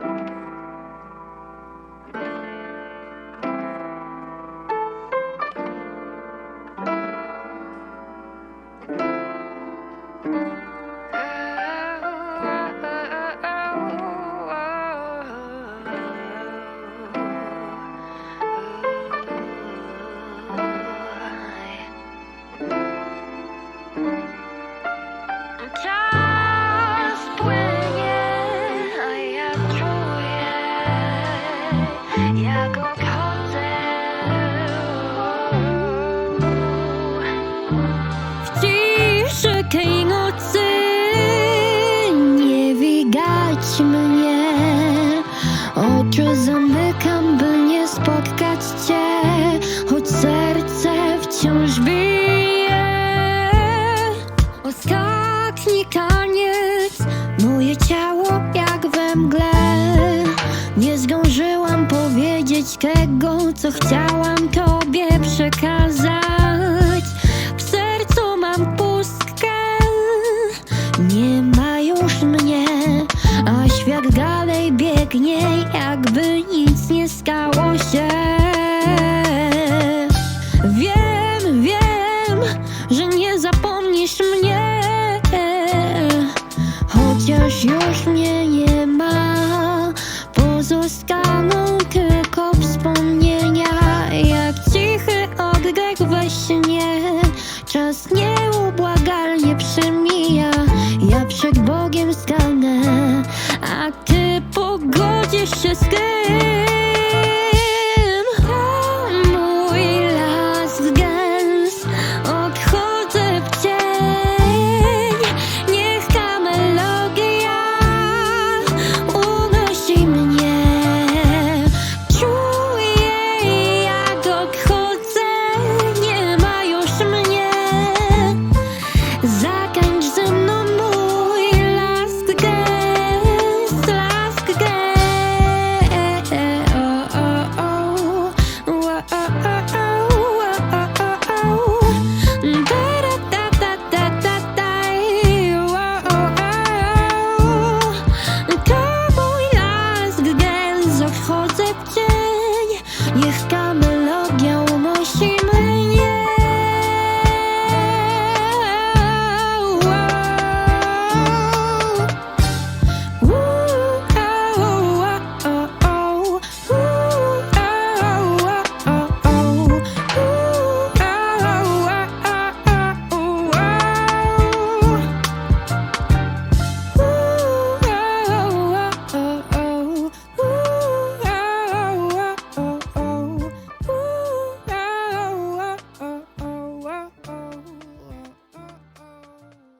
Bye. Zamykam, by nie spotkać cię, choć serce wciąż bije. Ostatni taniec, moje ciało jak we mgle. Nie zdążyłam powiedzieć tego, co chciałam tobie przekazać. W sercu mam pustkę, nie ma już mnie, a świat dalej biegnie, Just game.